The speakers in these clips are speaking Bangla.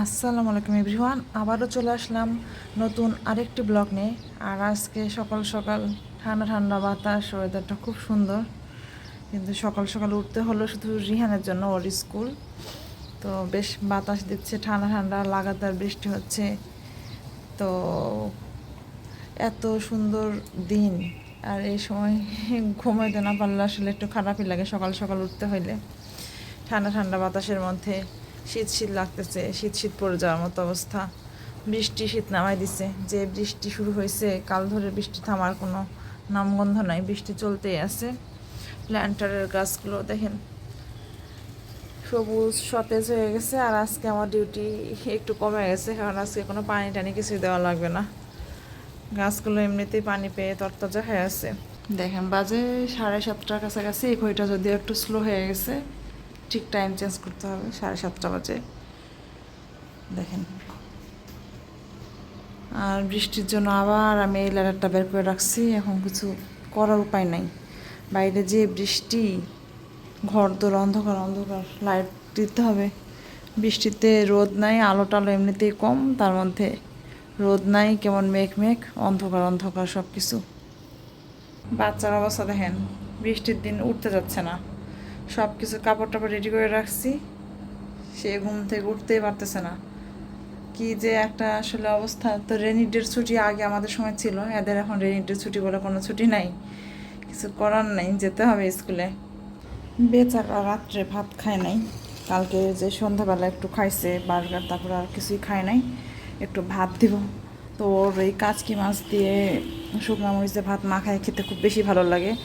আসসালামু আলাইকুম এভরিওয়ান, আবারও চলে আসলাম নতুন আরেকটি ব্লগ নিয়ে। আর আজকে সকাল সকাল ঠান্ডা ঠান্ডা বাতাস ওয়েদারটা খুব সুন্দর। কিন্তু সকাল সকাল উঠতে হলো শুধু রিহানের জন্য, ওর স্কুল। তো বেশ বাতাস দিচ্ছে, ঠান্ডা ঠান্ডা, লাগাতার বৃষ্টি হচ্ছে। তো এত সুন্দর দিন। আর এই সময় ঘুমাইতে না পারলে আসলে একটু খারাপই লাগে সকাল সকাল উঠতে হইলে। ঠান্ডা ঠান্ডা বাতাসের মধ্যে। শীত শীত লাগতেছে, শীত শীত পড়ে যাওয়ার মতো অবস্থা। বৃষ্টি শীত নামাই দিছে। যে বৃষ্টি শুরু হয়েছে, কাল ধরে বৃষ্টি থামার কোনো নামগন্ধ নাই, বৃষ্টি চলতেই আছে। প্ল্যান্টারের গাছগুলো দেখেন, সবুজ, সতেজ হয়ে গেছে। আর আজকে আমার ডিউটি একটু কমে গেছে, কারণ আজকে কোনো পানি টানি কিছুই দেওয়া লাগবে না। গাছগুলো এমনিতেই পানি পেয়ে তরতাজা হয়ে আছে। দেখেন, বাজে সাড়ে সাতটার কাছাকাছি, এই ঘড়িটা যদিও একটু স্লো হয়ে গেছে। ঠিক টাইম চেঞ্জ করতে হবে, সাড়ে সাতটা বাজে। দেখেন। আর বৃষ্টির জন্য আবার আমি এই লেটারটা বের করে রাখছি, এখন কিছু করার উপায় নাই। বাইরে যে বৃষ্টি ঘর দোর অন্ধকার অন্ধকার লাইট দিতে হবে। বৃষ্টিতে রোদ নাই, আলো টালো এমনিতেই কম, তার মধ্যে রোদ নাই, কেমন মেঘ মেঘ, অন্ধকার অন্ধকার সব কিছু বাচ্চার অবস্থা দেখেন, বৃষ্টির দিন উঠতে যাচ্ছে না। সব কিছু কাপড় টাপড় রেডি করে রাখছি। সে ঘুম থেকে উঠতেই পারতেছে না। কি যে একটা আসলে অবস্থা। তো রেনিডের ছুটি আগে আমাদের সময় ছিল। এদের এখন রেনিডের ছুটি বলে কোনো ছুটি নাই। কিছু করার নাই। যেতে হবে স্কুলে। বেচারা রাত্রে ভাত খায় নাই। কালকে যে সন্ধ্যাবেলা একটু খাইছে, বার্গার, তারপর আর কিছুই খায় নাই। একটু ভাত দিব। তো ওর এই কাচকি মাছ দিয়ে শুকনো মরিচে ভাত মাখায় খেতে খুব বেশি ভালো লাগে।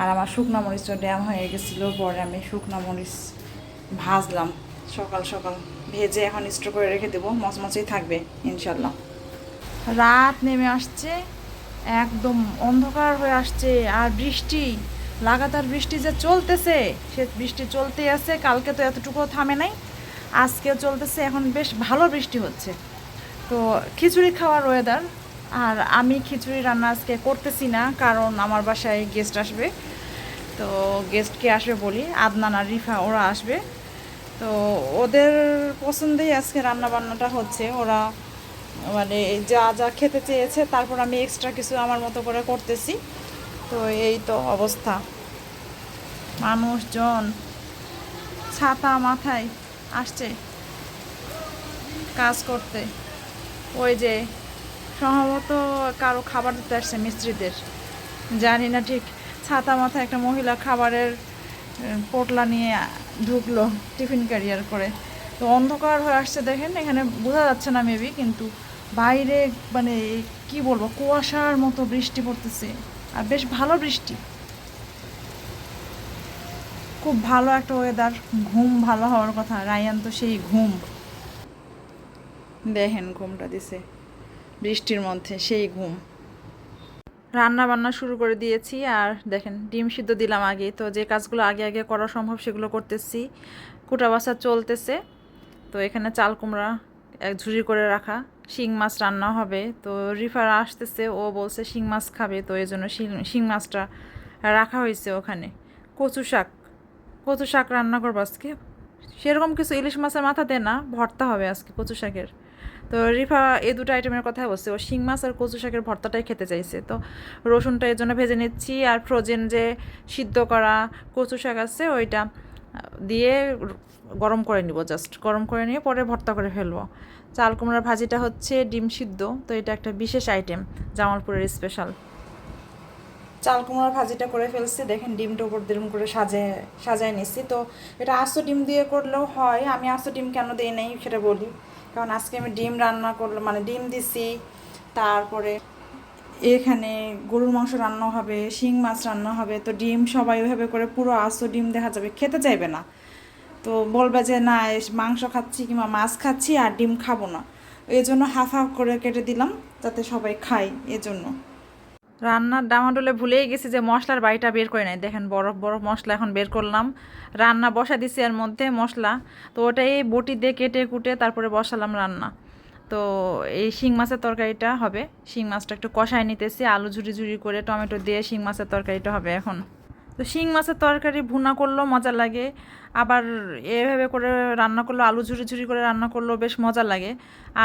আর আমার শুকনো মরিচটা ড্যাম হয়ে গেছিল, পরে আমি শুকনো মরিচ ভাজলাম। সকাল সকাল ভেজে এখন স্টোর করে রেখে দেবো, মচমচেই থাকবে, ইনশাল্লাহ। রাত নেমে আসছে, একদম অন্ধকার হয়ে আসছে, আর বৃষ্টি, লাগাতার বৃষ্টি যে চলতেছে, সে বৃষ্টি চলতেই আছে, কালকে তো এতটুকুও থামে নাই, আজকেও চলতেছে, এখন বেশ ভালো বৃষ্টি হচ্ছে। তো খিচুড়ি খাওয়ার ওয়েদার আর আমি খিচুড়ি রান্না আজকে করতেছি না, কারণ আমার বাসায় গেস্ট আসবে। তো গেস্টকে আসবে বলি, আদনান আর রিফা, ওরা আসবে। তো ওদের পছন্দেই আজকে রান্না বান্নাটা হচ্ছে। ওরা মানে যা যা খেতে চেয়েছে, তারপর আমি এক্সট্রা কিছু আমার মতো করে করতেছি। তো এই তো অবস্থা। মানুষজন, ছাতা মাথায় আসছে কাজ করতে। ওই যে সম্ভবত কারও খাবার দিতে আসছে মিস্ত্রিদের। জানি না ঠিক, ছাতা মাথা একটা মহিলা খাবারের পোটলা নিয়ে ঢুকলো টিফিন ক্যারিয়ার করে। তো অন্ধকার হয়ে আসছে দেখেন, এখানে বোঝা যাচ্ছে না মেবি কিন্তু বাইরে মানে কি বলব, কুয়াশার মতো বৃষ্টি পড়তেছে। আর বেশ ভালো বৃষ্টি। খুব ভালো একটা ওয়েদার ঘুম ভালো হওয়ার কথা, রায়ান তো সেই ঘুম। দেখেন ঘুমটা দিছে। বৃষ্টির মধ্যে, সেই ঘুম। রান্না বান্না শুরু করে দিয়েছি, আর দেখেন, ডিম সিদ্ধ দিলাম আগে তো যে কাজগুলো আগে আগে করা সম্ভব সেগুলো করতেছি। কুটা বাসা চলতেছে, তো এখানে চাল কুমড়া এক ঝুড়ি করে রাখা। শিং মাছ রান্না হবে, তো রিফার আসতেছে, ও বলছে শিং মাছ খাবে, তো এই জন্য শিং মাছটা রাখা হয়েছে ওখানে। কচু শাক কচু শাক রান্না করব আজকে। সেরকম কিছু ইলিশ মাছের মাথা মাথাতে না, ভর্তা হবে আজকে কচু শাকের। তো রিফা এই দুটো আইটেমের কথা বলছে। ও শিং মাছ আর কচু শাকের ভর্তাটাই খেতে চাইছে। তো রসুনটা এর জন্য ভেজে নিচ্ছি আর ফ্রোজেন যে সিদ্ধ করা কচু শাক আছে, ওইটা দিয়ে গরম করে নিব জাস্ট গরম করে নিয়ে পরে ভর্তা করে ফেলব। চাল কুমড়ার ভাজিটা হচ্ছে ডিম সিদ্ধ, তো এটা একটা বিশেষ আইটেম জামালপুরের স্পেশাল চাল কুমড়ার ভাজিটা করে ফেলছি, দেখেন ডিমটা উপর দিরম করে সাজে, সাজায় নিচ্ছি। তো এটা আস্ত ডিম দিয়ে করলেও হয়, আমি আস্ত ডিম কেন দিই নাই সেটা বলি। কারণ আজকে আমি ডিম রান্না করলাম মানে ডিম দিছি, তারপরে এখানে গরুর মাংস রান্না হবে, শিং মাছ রান্না হবে, তো ডিম সবাই ওইভাবে করে পুরো আসো ডিম দেখা যাবে, খেতে চাইবে না। তো বলবে যে, না মাংস খাচ্ছি কিংবা মাছ খাচ্ছি আর ডিম খাব না। এই জন্য হাফ হাফ করে কেটে দিলাম, যাতে সবাই খায় এজন্য। রান্নার ডামাডোলে ভুলেই গেছি যে মশলার বাড়িটা বের করে নাই। দেখেন বরফ বরফ মশলা এখন বের করলাম। রান্না বসা দিছি এর মধ্যে মশলা। তো ওটা এই বটি দিয়ে কেটে কুটে তারপরে বসালাম রান্না। তো এই শিং মাছের তরকারিটা হবে। শিং মাছটা একটু কষায় নিতেছি। আলু ঝুড়ি ঝুড়ি করে টমেটো দিয়ে শিং মাছের তরকারিটা হবে এখন। তো শিং মাছের তরকারি ভুনা করলেও মজা লাগে। আবার এভাবে করে রান্না করল আলু ঝুরি ঝুরি করে রান্না করলেও বেশ মজা লাগে।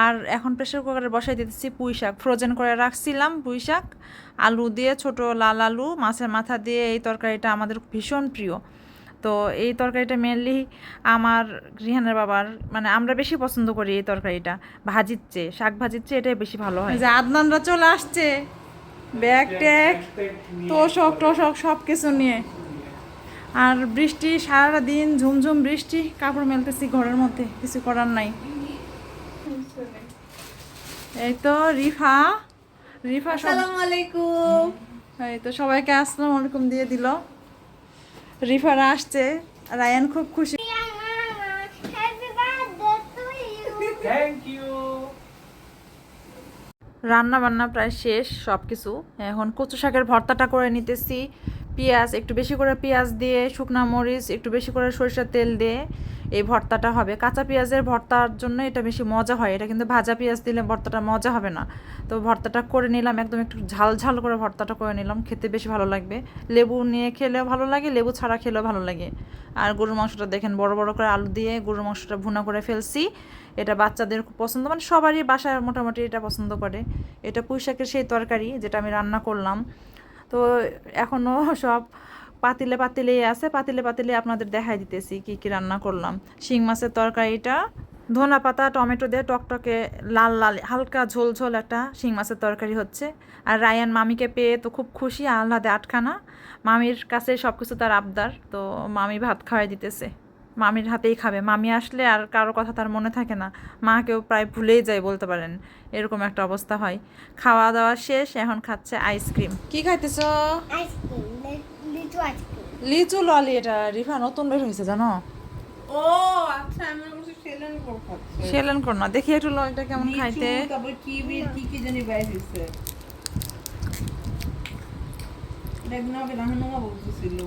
আর এখন প্রেশার কুকারে বসাই দিতেছি পুঁই শাক। ফ্রোজেন করে রাখছিলাম পুঁই শাক, আলু দিয়ে ছোট লাল আলু, মাছের মাথা দিয়ে এই তরকারিটা আমাদের ভীষণ প্রিয়। তো এই তরকারিটা মেনলি আমার রিহানের বাবার মানে আমরা বেশি পছন্দ করি এই তরকারিটা। ভাজির চেয়ে, শাক ভাজির চেয়ে এটাই বেশি ভালো হয়। যে আদনানরা চলে আসছে। ব্যাগ ট্যাগ তোষক টোষক সব কিছু নিয়ে। আর বৃষ্টি সারা দিন ঝুমঝুম বৃষ্টি কাপড় মেলতেছি ঘরের মধ্যে কিছু করার নাই। এই তো রিফা রিফা আসসালামু আলাইকুম। এই তো সবাইকে আসসালামু আলাইকুম দিয়ে দিল। রিফারা আসছে রায়ান খুব খুশি। রান্না বান্না প্রায় শেষ সব কিছু এখন কচু শাকের ভর্তাটা করে নিতেছি। পেঁয়াজ, একটু বেশি করে পেঁয়াজ দিয়ে, শুকনা মরিচ, একটু বেশি করে সরিষার তেল দিয়ে এই ভর্তাটা হবে। কাঁচা পেঁয়াজের ভর্তার জন্য এটা বেশি মজা হয়। এটা কিন্তু ভাজা পেঁয়াজ দিলে ভর্তাটা মজা হবে না। তো ভর্তাটা করে নিলাম, একদম একটু ঝাল ঝাল করে ভর্তাটা করে নিলাম। খেতে বেশি ভালো লাগবে। লেবু নিয়ে খেলেও ভালো লাগে, লেবু ছাড়া খেলেও ভালো লাগে। আর গরুর মাংসটা দেখেন, বড় বড় করে আলু দিয়ে গরুর মাংসটা ভুনা করে ফেলছি। এটা বাচ্চাদের খুব পছন্দ মানে সবারই বাসায় মোটামুটি এটা পছন্দ করে। এটা পুঁই শাকের সেই তরকারি যেটা আমি রান্না করলাম। তো এখনও সব পাতিলে পাতিলেই আছে, পাতিলে পাতিলে আপনাদের দেখাই দিতেছি কি কি রান্না করলাম। শিং মাছের তরকারিটা, ধনা পাতা, টমেটো দিয়ে টকটকে লাল লাল, হালকা ঝোল ঝোল একটা শিং মাছের তরকারি হচ্ছে। আর রায়ান মামিকে পেয়ে তো খুব খুশি, আহ্লাদে আটখানা। মামির কাছে সব কিছু তার আবদার, তো মামি ভাত খাওয়াই দিতেছে। মামির হাতেই খাবে। মামি আসলে আর কারও কথা তার মনে থাকে না। মাকেও প্রায় ভুলেই যায় বলতে পারেন। এরকম একটা অবস্থা হয়। খাওয়া দাওয়া শেষ এখন খাচ্ছে আইসক্রিম। কি খাইতেছ. লিচু ললি এটা। রিফা নতুন বের হয়েছে জানো? ও আচ্ছা আমি সেলেন কোর না। দেখি একটু ললিটা কেমন খাইতে। তারপর কিবি কি কি জানি বাইর হইছে। দেখুন আগে রাহানুমা বলতেছিল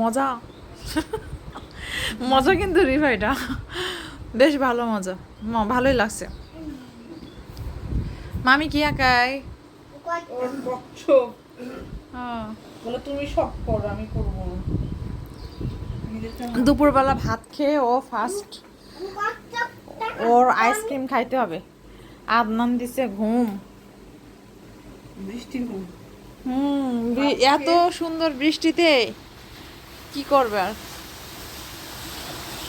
মজা। মজা কিন্তু রিফা এটা বেশ ভালো মজা। ম- ভালোই লাগছে। মামি কি আঁকায়। বলে তুমি সব করো আমি করব দুপুরবেলা ভাত খেয়ে ও ফার্স্ট ওর আইসক্রিম খাইতে হবে। আদনান দিছে ঘুম। বৃষ্টি হুম এত সুন্দর বৃষ্টিতে কি করবে আর?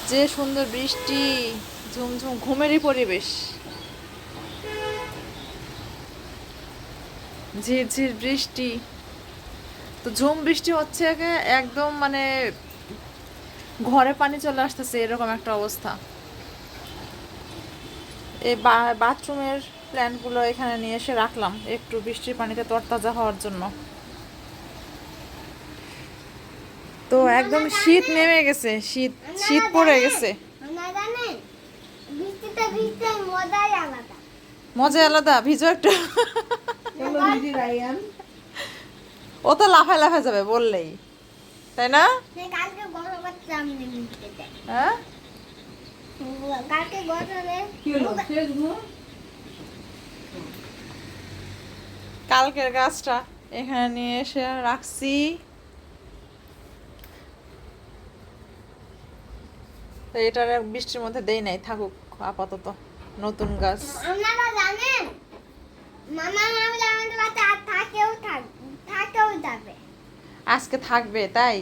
যে সুন্দর বৃষ্টি, ঝুমঝুম, ঘুমেরই পরিবেশ। ঝিরঝির বৃষ্টি। তো ঝুম বৃষ্টি হচ্ছে একে- একদম মানে ঘরে পানি চলে আসতেছে, এরকম একটা অবস্থা। এই বাথরুমের প্ল্যান্টগুলো এখানে নিয়ে এসে রাখলাম, একটু বৃষ্টির পানিতে তরতাজা হওয়ার জন্য। তো একদম শীত নেমে গেছে শীত শীত পড়ে গেছে। মজা আলাদা ভিজো একটু। ও তো লাফায় লাফায় যাবে বললেই তাই না? হ্যাঁ? কালকের গাছটা এখানে নিয়ে এসে রাখছি। তো এটার বৃষ্টির মধ্যে দেই নাই থাকুক আপাতত নতুন গাছ। আপনারা জানেন? মামা মামি আমাদের বাচ্চা আর থাকেও থাক থাকেও যাবে। আজকে থাকবে তাই?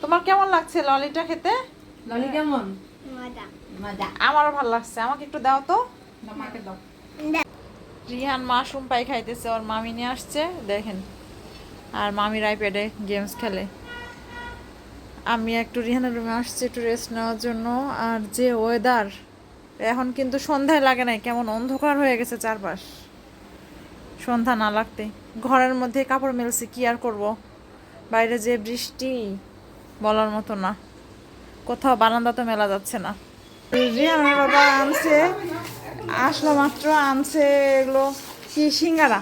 তোমার কেমন লাগছে ললিটা খেতে? ললি কেমন? মজা। মজা। আমারও ভালো লাগছে আমাকে একটু দাও তো। দাও। রিহান মাশরুম পাই খাইতেছে ওর মামি নিয়ে আসছে দেখেন। আর মামির আইপ্যাডে গেমস খেলে। আমি একটু রিহানের রুমে আসছি একটু রেস্ট নেওয়ার জন্য। আর যে ওয়েদার এখন কিন্তু সন্ধ্যায় লাগে নাই কেমন অন্ধকার হয়ে গেছে চারপাশ। সন্ধ্যা না লাগতে ঘরের মধ্যে কাপড় মেলছি কি আর করব? বাইরে যে বৃষ্টি বলার মতো না। কোথাও বারান্দা তো মেলা যাচ্ছে না। রিহানের বাবা আনছে আসলো মাত্র আনছে এগুলো কি সিঙ্গারা।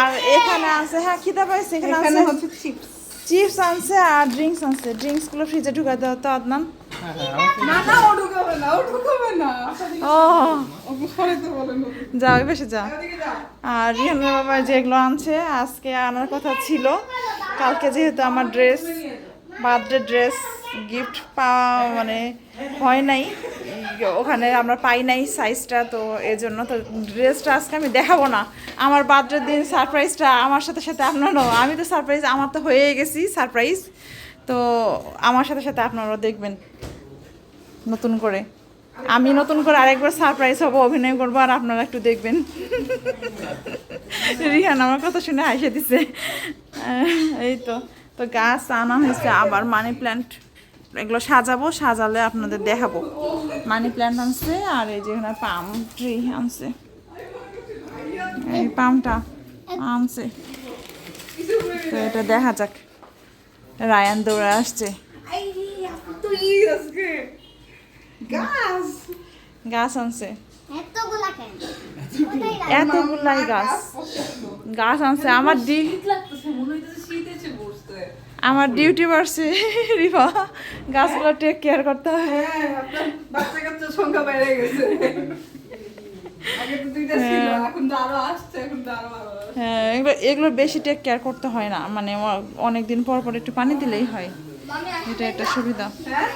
আর এখানে আছে হ্যাঁ খিদা পাইছে এখানে আছে হচ্ছে চিপস চিপস আনছে আর ড্রিঙ্কস আনছে। ড্রিঙ্কসগুলো ফ্রিজে ঢুকাই দাও তো আদনান। না না ও ঢুকাবে না ও ঢুকাবে না। ও। ওকে সরাইতে বলেন ওকে। যা বেশি যা আর রিহানের বাবা যেগুলো আনছে আজকে আনার কথা ছিল। কালকে যেহেতু আমার ড্রেস বার্থডে ড্রেস গিফট পাওয়া মানে হয় নাই। ওখানে আমরা পাই নাই সাইজটা তো এই জন্য তো ড্রেসটা আজকে আমি দেখাবো না। আমার বার্থডে দিন সারপ্রাইজটা আমার সাথে সাথে আপনারও। আমি তো সারপ্রাইজ আমার তো হয়ে গেছি সারপ্রাইজ তো আমার সাথে সাথে আপনারাও দেখবেন নতুন করে। আমি নতুন করে আরেকবার সারপ্রাইজ হব, অভিনয় করব, আর আপনারা একটু দেখবেন। রিহান আমার কথা শুনে হাসে দিছে। এই তো। তো গাছ আনা হয়েছে আবার মানি প্ল্যান্ট এগুলো সাজাবো, সাজালে আপনাদের দেখাবো। মানি প্ল্যান্ট আনছে, আর এই যেখানে পাম ট্রি আনছে। এই পামটা আনছে। তো এটা দেখা যাক। রায়ান দৌড়ে আসছে। গাছ আনছে। এতগুলাই গাছ। গাছ আনছে। আমার ডি আমার ডিউটি বাড়ছে। রিফা, গাছগুলো টেক কেয়ার করতে হবে। হ্যাঁ সংখ্যা বেড়ে গেছে। হ্যাঁ। এগুলো এগুলো বেশি টেক কেয়ার করতে হয় না মানে অনেক দিন পর পর একটু পানি দিলেই হয়। এটা একটা সুবিধা। হ্যাঁ?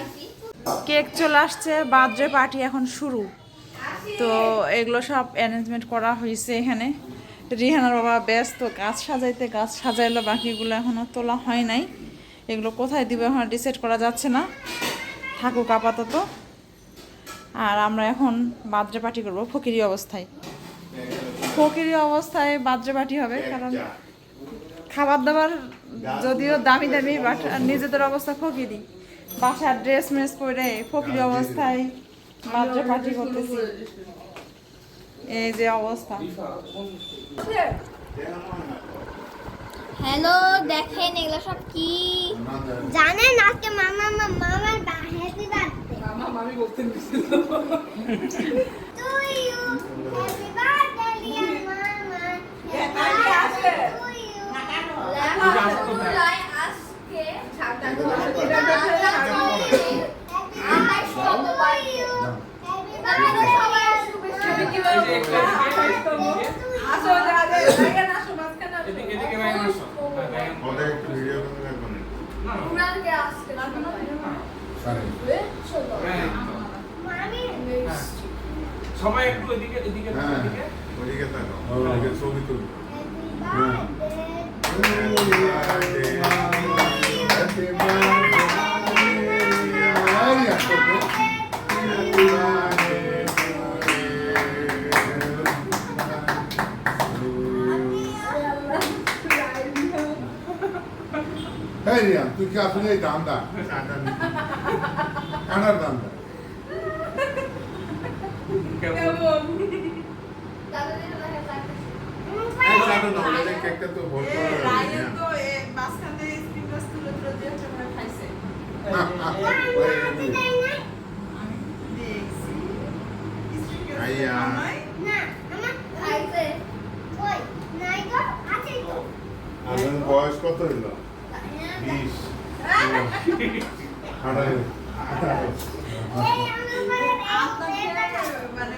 কেক চলে আসছে বার্থডে পার্টি এখন শুরু। তো এগুলো সব অ্যারেঞ্জমেন্ট করা হয়েছে এখানে। রিহানার বাবা ব্যস্ত গাছ সাজাইতে গাছ সাজাইলো বাকিগুলো এখনও তোলা হয় নাই। এগুলো কোথায় দিবে এখন ডিসাইড করা যাচ্ছে না। থাকুক আপাতত। আর আমরা এখন বার্থডে পার্টি করব ফকিরি অবস্থায়। ফকিরি অবস্থায় বার্থডে পার্টি হবে, কারণ খাবার দাবার যদিও দামি দামি বাট নিজেদের অবস্থা ফকিরি। বাসার ড্রেস মেস পরে ফকিরি অবস্থায় বার্থডে পার্টি করতেছি। এই যে অবস্থা। হ্যালো, দেখেন এগুলো সব কি? জানেন আজকে মামা মামার মামা মামি বলতে দিছিল to you happy birthday dear মামা আজকে আসবে। টু ইউ আসো যা যা আসো মাঝখানে আসো। এদিকে এদিকে। ভাই আসো ভাই ওদের একটু ভিডিও করে রাখবেন না পুরা আজকে হ্যাঁ, মামি সবাই একটু এদিকে এদিকে হ্যাঁ এদিকে। ওদিকে তাকাও। ওদিকে ছবি হ্যাঁ রিয়ান তুই কি আসলে এই দাম দা কানার দাম কেমন এই চাটা দাও এই কেকটা তো ভোট করে রায়ান তো এ মাঝখানে স্ক্রিন টাচ তুলে তুলে দিয়ে হচ্ছে মনে হয় খাইছে না আমি দেখছি স্ক্রিন আইয়া। না আমার খাইছে কই নাই গো আছে তো আপনার বয়স কত হইল বিশ আঠারো এই আমার এটা খাব মানে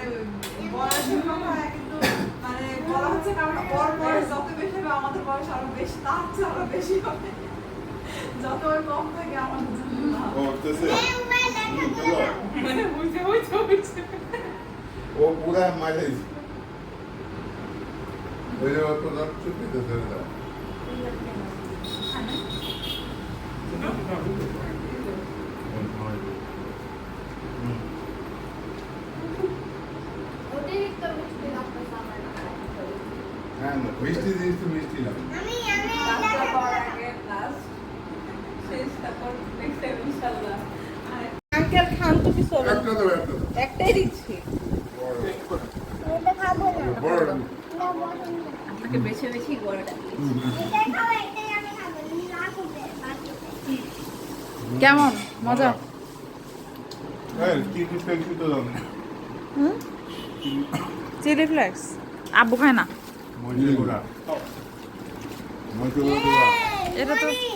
বয়সের কথা কিন্তু মানে বলা হচ্ছে কারণ ওর বয়স যত বেশি হবে আমাদের বয়স আরও বেশি তার চেয়ে আরও বেশি হবে যত কম থাকে আমাদের ও। মানে পুরা মাইলেজ ওই যে অত ধরে দাও। হ্যাঁ না, মিষ্টি জিনিস তো মিষ্টি না আমি আমি লাস্টটা দেখা করার খাব। আগে লাস্ট শেষটা কর নেক্সট টাইম ইনশাআল্লাহ আঙ্কেল খান তো কিছু একটাই দিচ্ছি। আপনাকে বেছে বেছে বড়টা এটাই খাব এটাই আমি খাব না করবে কেমন মজা হ্যাঁ চিলি ফ্লেক্স। আব্বু খায় না। এটা তো আমি- মরিস না না ক্যাপসিকাম না আমি ক্যাপসিকাম খাই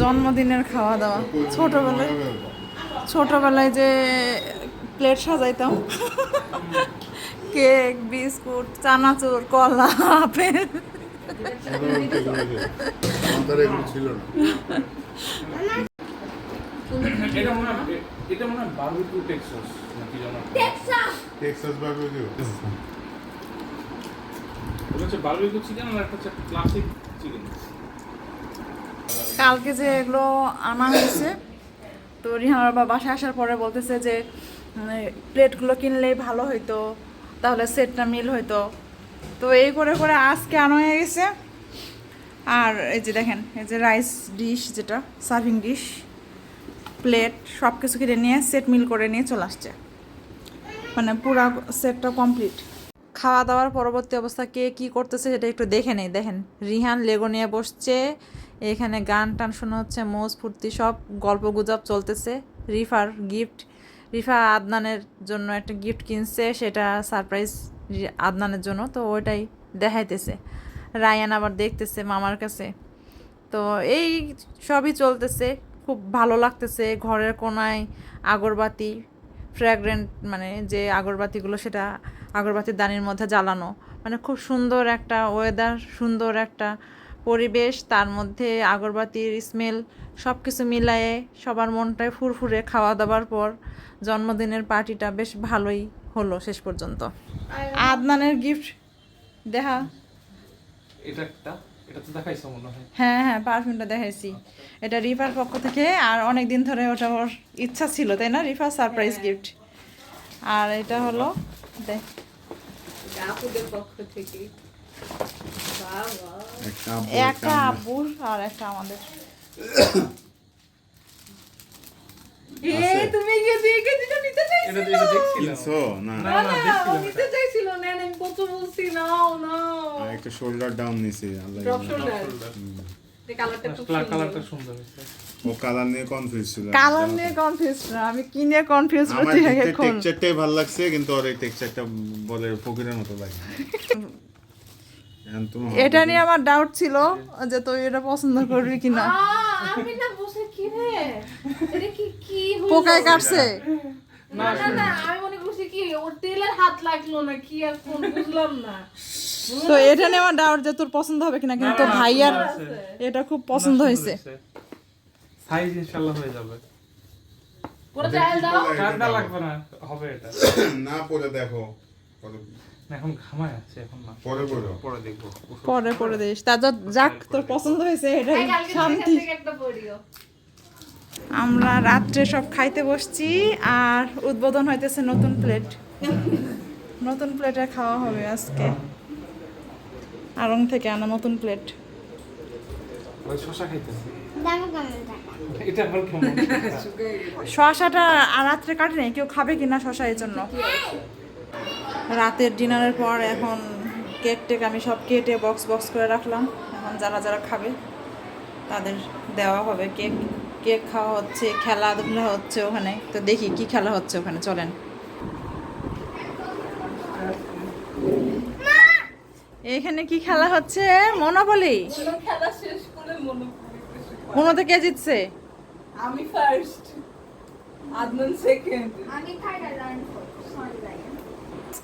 জন্মদিনের খাওয়া দাওয়া ছোটবেলায় ছোটবেলায় যে প্লেট সাজাইতাম। কেক বিস্কুট চানাচুর কলা আপেল। ছিল না এটা মনে হয় এটা মনে হয় বারবিকিউ টেক্সাস নাকি জানো টেক্সাস বারবিকিউ ওটা কালকে যে এগুলো আনা হয়েছে, তো রিহানার বাবা বাসায় আসার পরে বলতেছে যে প্লেটগুলো কিনলেই ভালো হইতো, তাহলে সেটটা মিল হইতো। তো এই করে করে আজকে আনা হয়ে গেছে। আর এই যে দেখেন, এই যে রাইস ডিশ যেটা সার্ভিং ডিশ প্লেট সব কিছু কিনে নিয়ে সেট মিল করে নিয়ে চলে আসছে। মানে পুরা সেটটা কমপ্লিট খাওয়া দাওয়ার পরবর্তী অবস্থা কে কি করতেছে সেটা একটু দেখে নেই। দেখেন, রিহান লেগো নিয়ে বসছে, এখানে গান টান শোনা হচ্ছে, মোজ, ফুর্তি, সব গল্প গুজব চলতেছে। রিফার গিফট রিফা আদনানের জন্য একটা গিফট কিনছে, সেটা সারপ্রাইজ আদনানের জন্য, তো ওইটাই দেখাইতেছে। রায়ান আবার দেখতেছে মামার কাছে। তো এই সবই চলতেছে, খুব ভালো লাগতেছে, ঘরের কোনায় আগরবাতি ফ্র্যাগ্রেন্ট মানে যে আগরবাতিগুলো সেটা আগরবাতির দানির মধ্যে জ্বালানো। মানে খুব সুন্দর একটা ওয়েদার সুন্দর একটা পরিবেশ তার মধ্যে আগরবাতির স্মেল সব কিছু মিলায়ে সবার মনটায় ফুরফুরে খাওয়া দাওয়ার পর জন্মদিনের পার্টিটা বেশ ভালোই হলো শেষ পর্যন্ত। আদনানের গিফট দেখা এটা একটা। হয়। হ্যাঁ পারফিউমটা দেখাইছি। এটা রিফার পক্ষ থেকে আর অনেক দিন ধরে ওটা ওর ইচ্ছা ছিল তাই না রিফার সারপ্রাইজ গিফট আর এটা হলো দেখ। আপুদের পক্ষ থেকে। একটা আব্বুর আর একটা আমাদের। এ তুমি গিয়ে দিয়ে দিটা নিতে এটা এটা দেখছিলাম। কিনছো না না না না না ও দেখছিলাম নিতে চাইছিল। না আমি কত বলছি নাও নাও। একটা শোল্ডার ডাউন নিছে আল্লাহ ড্রপ শোল্ডার আমি কি নিয়ে কনফিউজ আমার হচ্ছি টেক্সচারটাই ভালো লাগছে কিন্তু ওর এই টেক্সচারটা বলে ফকিরের মতো লাগে। এটা নিয়ে আমার ডাউট ছিল যে তুই এটা পছন্দ করবি কিনা। আমি না বসে কি রে? এটা কি কি পোকায় কাটছে। না না না আমি মনে করছি কি ওর তেলের হাত লাগল না কি আর কোন বুঝলাম না। তো এটা নিয়ে আমার ডাউট যে তোর পছন্দ হবে কিনা কিন্তু ভাইয়ার এটা খুব পছন্দ হয়েছে। সাইজ ইনশাআল্লাহ হয়ে যাবে। পুরো ট্রায়াল দাও। ঠান্ডা লাগবে না হবে এটা। না পরে দেখো। এখন ঘামায় আছে এখন না। পরে পরে পরে দেখব। পরে পরে দিস। তা যা- যাক তোর পছন্দ হয়েছে এটাই শান্তি। থেকে একটা পড়িও। আমরা রাত্রে সব খাইতে বসছি আর উদ্বোধন হইতেছে নতুন প্লেট। নতুন প্লেটে খাওয়া হবে আজকে। আড়ং থেকে আনা নতুন প্লেট। শশাটা আর রাত্রে কাটে নেই কেউ খাবে কিনা শশা এই জন্য। রাতের ডিনারের পর এখন কেক টেক আমি সব কেটে বক্স বক্স করে রাখলাম। এখন যারা যারা খাবে তাদের দেওয়া হবে কেক। কেক খাওয়া হচ্ছে খেলাধুলা হচ্ছে ওখানে। তো দেখি কি খেলা হচ্ছে ওখানে চলেন। এখানে কি খেলা হচ্ছে? মনোবলি খেলা শেষ করে মনে কে জিতছে? আমি ফার্স্ট আদনান সেকেন্ড আমি থার্ড আর রান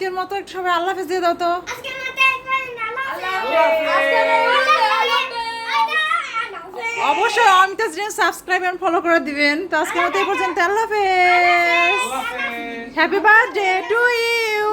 আজকের মতো একটু সবাই আল্লাহ হাফেজ দিয়ে দাও তো। অবশ্যই অমিতাজ অমিতা সাবস্ক্রাইব এন্ড ফলো করে দিবেন। তো আজকের মতো এই পর্যন্ত আল্লাহ হাফেজ। Happy birthday to you